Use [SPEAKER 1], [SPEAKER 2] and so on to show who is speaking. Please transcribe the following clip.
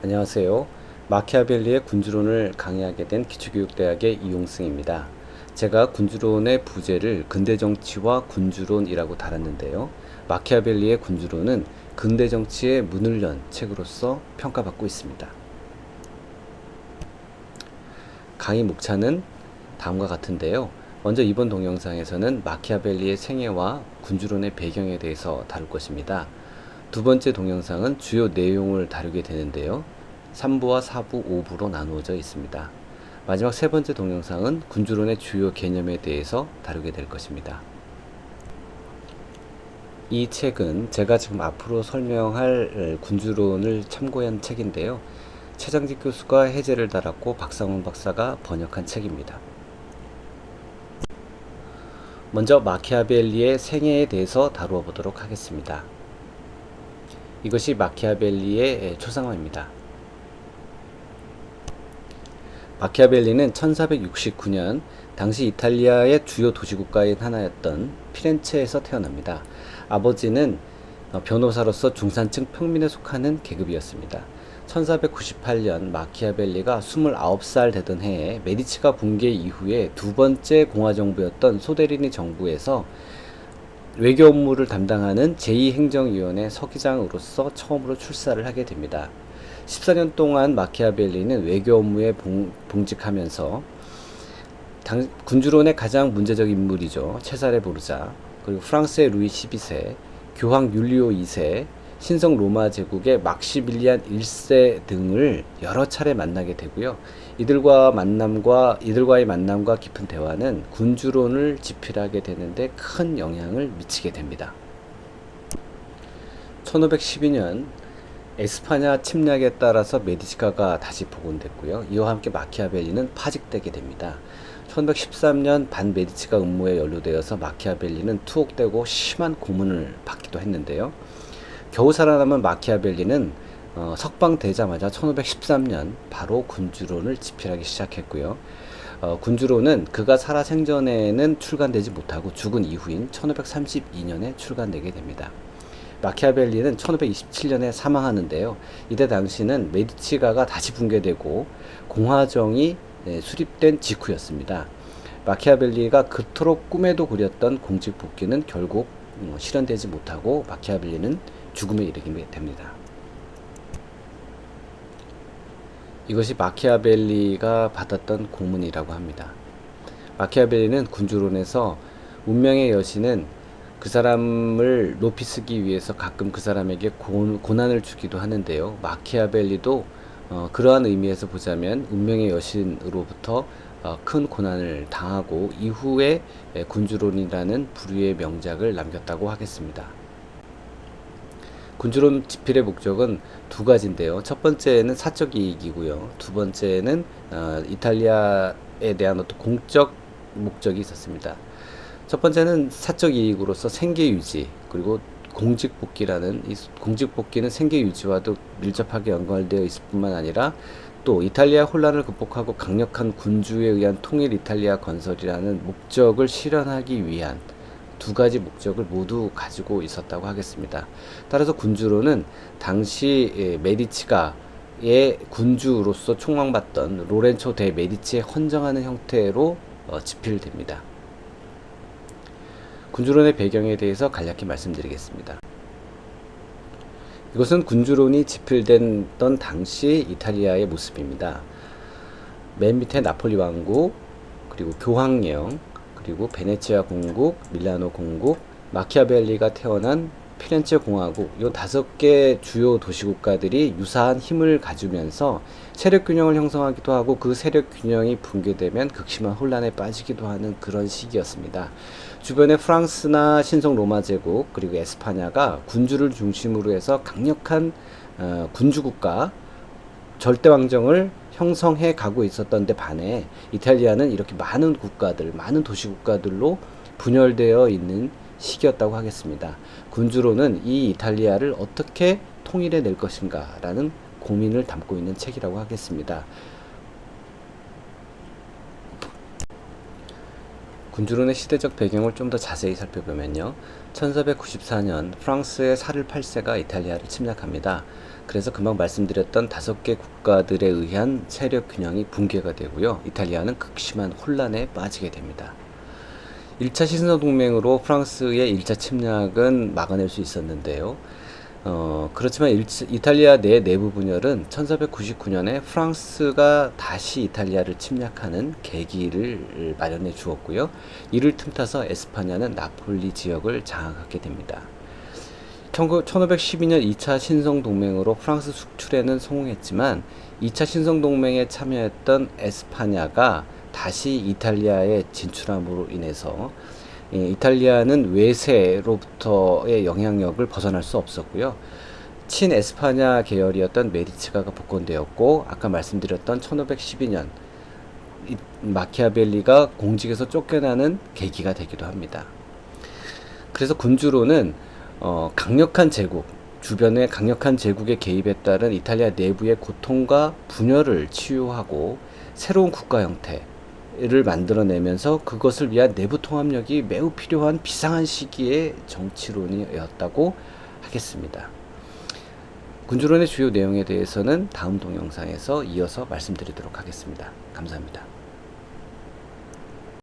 [SPEAKER 1] 안녕하세요. 마키아벨리의 군주론을 강의하게 된 기초교육대학의 이용승입니다. 제가 군주론의 부제를 근대정치와 군주론이라고 달았는데요. 마키아벨리의 군주론은 근대정치의 문을 연 책으로서 평가받고 있습니다. 강의 목차는 다음과 같은데요. 먼저 이번 동영상에서는 마키아벨리의 생애와 군주론의 배경에 대해서 다룰 것입니다. 두 번째 동영상은 주요 내용을 다루게 되는데요. 3부와 4부, 5부로 나누어져 있습니다. 마지막 세 번째 동영상은 군주론의 주요 개념에 대해서 다루게 될 것입니다. 이 책은 제가 지금 앞으로 설명할 군주론을 참고한 책인데요. 최장직 교수가 해제를 달았고 박상훈 박사가 번역한 책입니다. 먼저 마키아벨리의 생애에 대해서 다루어 보도록 하겠습니다. 이것이 마키아벨리의 초상화입니다. 마키아벨리는 1469년 당시 이탈리아의 주요 도시국가인 하나였던 피렌체에서 태어납니다. 아버지는 변호사로서 중산층 평민에 속하는 계급이었습니다. 1498년 마키아벨리가 29살 되던 해에 메디치가 붕괴 이후에 두 번째 공화정부였던 소데리니 정부에서 외교 업무를 담당하는 제2행정위원회 서기장으로서 처음으로 출사를 하게 됩니다. 14년 동안 마키아벨리는 외교 업무에 봉, 직하면서 당, 군주론의 가장 문제적 인물이죠. 체사레 보르자, 그리고 프랑스의 루이 12세, 교황 율리오 2세, 신성 로마 제국의 막시빌리안 1세 등을 여러 차례 만나게 되고요. 이들과 만남과 이들과의 만남과 깊은 대화는 군주론을 지필하게 되는데 큰 영향을 미치게 됩니다. 1512년 에스파냐 침략에 따라서 메디치가가 다시 복원됐고요. 이와 함께 마키아벨리는 파직되게 됩니다. 1113년 반 메디치가 음모에 연루되어서 마키아벨리는 투옥되고 심한 고문을 받기도 했는데요. 겨우 살아남은 마키아벨리는 어, 석방되자마자 1513년 바로 군주론을 집필하기 시작했고요. 어, 군주론은 그가 살아 생전에는 출간되지 못하고 죽은 이후인 1532년에 출간되게 됩니다. 마키아벨리는 1527년에 사망하는데요. 이때 당시는 메디치가가 다시 붕괴되고 공화정이 네, 수립된 직후였습니다. 마키아벨리가 그토록 꿈에도 그렸던 공직 복귀는 결국 어, 실현되지 못하고 마키아벨리는 죽음에 이르게 됩니다. 이것이 마키아벨리가 받았던 공문이라고 합니다. 마키아벨리는 군주론에서 운명의 여신은 그 사람을 높이 쓰기 위해서 가끔 그 사람에게 고, 고난을 주기도 하는데요. 마키아벨리도 어, 그러한 의미에서 보자면 운명의 여신으로부터 어, 큰 고난을 당하고 이후에 군주론이라는 부류의 명작을 남겼다고 하겠습니다. 군주론 집필의 목적은 두 가지인데요. 첫 번째는 사적 이익이고요. 두 번째는 어, 이탈리아에 대한 어떤 공적 목적이 있었습니다. 첫 번째는 사적 이익으로서 생계 유지 그리고 공직 복귀라는 이 공직 복귀는 생계 유지와도 밀접하게 연관되어 있을 뿐만 아니라 또 이탈리아 혼란을 극복하고 강력한 군주에 의한 통일 이탈리아 건설이라는 목적을 실현하기 위한 두 가지 목적을 모두 가지고 있었다고 하겠습니다. 따라서 군주로는 당시 예, 메디치가 의 군주로서 총망받던 로렌초 대 메디치에 헌정하는 형태로 어, 집필됩니다. 군주론의 배경에 대해서 간략히 말씀드리겠습니다. 이것은 군주론이 집필됐던 당시 이탈리아의 모습입니다. 맨 밑에 나폴리 왕국, 그리고 교황령, 그리고 베네치아 공국, 밀라노 공국, 마키아벨리가 태어난 피렌체 공화국 이 다섯 개 주요 도시 국가들이 유사한 힘을 가지면서 세력 균형을 형성하기도 하고 그 세력 균형이 붕괴되면 극심한 혼란에 빠지기도 하는 그런 시기였습니다. 주변에 프랑스나 신성 로마 제국 그리고 에스파냐가 군주를 중심으로 해서 강력한 어, 군주 국가 절대 왕정을 형성해 가고 있었던 데 반해 이탈리아는 이렇게 많은 국가들, 많은 도시 국가들로 분열되어 있는 시기였다고 하겠습니다. 군주로는 이 이탈리아를 어떻게 통일해 낼 것인가라는 고민을 담고 있는 책이라고 하겠습니다. 군주론의 시대적 배경을 좀 더 자세히 살펴보면요. 1494년 프랑스의 사를 8세가 이탈리아를 침략합니다. 그래서 금방 말씀드렸던 다섯 개 국가들에 의한 세력 균형이 붕괴가 되고요. 이탈리아는 극심한 혼란에 빠지게 됩니다. 1차 신선동맹으로 프랑스의 1차 침략은 막아낼 수 있었는데요. 어, 그렇지만 일 이탈리아 내 내부 분열은 1499년에 프랑스가 다시 이탈리아를 침략하는 계기를 마련해 주었고요. 이를 틈타서 에스파냐는 나폴리 지역을 장악하게 됩니다. 1512년 2차 신성동맹으로 프랑스 수출에는 성공했지만 2차 신성동맹에 참여했던 에스파냐가 다시 이탈리아에 진출함으로 인해서 예, 이탈리아는 외세로부터의 영향력을 벗어날 수 없었고요. 친 에스파냐 계열이었던 메디치가가 복권되었고 아까 말씀드렸던 1512년 이- 마키아벨리가 공직에서 쫓겨나는 계기가 되기도 합니다. 그래서 군주로는 어, 강력한 제국, 주변의 강력한 제국의 개입에 따른 이탈리아 내부의 고통과 분열을 치유하고 새로운 국가 형태 를 만들어내면서 그것을 위한 내부 통합력이 매우 필요한 비상한 시기의 정치론이었다고 하겠습니다. 군주론의 주요 내용에 대해서는 다음 동영상에서 이어서 말씀드리도록 하겠습니다. 감사합니다.